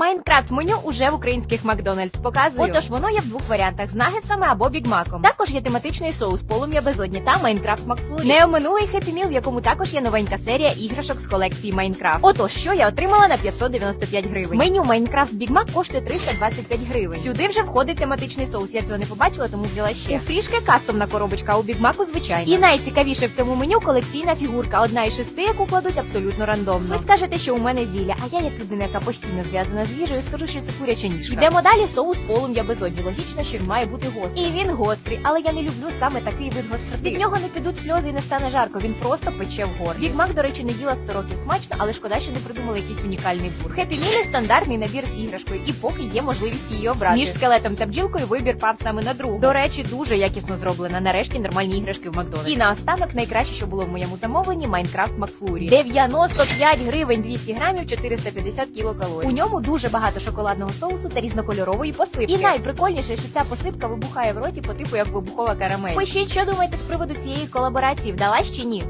Майнкрафт меню уже в українських Макдональдс показую. Отож, воно є в двох варіантах з нагетсами або бігмаком. Також є тематичний соус полум'я безодні та Майнкрафт Макфлурі. Не оминулий Happy в якому також є новенька серія іграшок з колекції Майнкрафт. Отож, що я отримала на 595 гривень. Меню Майнкрафт Бігмак коштує 325 гривень. Сюди вже входить тематичний соус. Я цього не побачила, тому взяла ще. У фрішки кастомна коробочка, а у Бігмаку звичайна. І найцікавіше в цьому меню колекційна фігурка, одна із шести, яку кладуть абсолютно рандомно. Ви скажете, що у мене зілля, а я як людина, яка постійно зв'язана з їжею, скажу, що це куряча ніжка. Йдемо далі. Соус полум'я безодні. Логічно, що він має бути гострий. І він гострий, але я не люблю саме такий вид гостроти. Від нього не підуть сльози і не стане жарко. Він просто пече в гор. Бігмак, до речі, не їла 100 років смачно, але шкода, що не придумали якийсь унікальний бур. Хеппі Мілі стандартний набір з іграшкою, і поки є можливість її обрати. Між скелетом та бджілкою вибір пав саме на другу. До речі, дуже якісно зроблена. Нарешті нормальні іграшки в Макдональдс. І наостанок найкраще, що було в моєму замовленні Майнкрафт Макфлурі. 95 гривень 200 грамів, 450 кілокалорій. У ньому дуже багато шоколадного соусу та різнокольорової посипки. І найприкольніше, що ця посипка вибухає в роті по типу як вибухова карамель. Пишіть, що думаєте з приводу цієї колаборації, вдалась чи ні?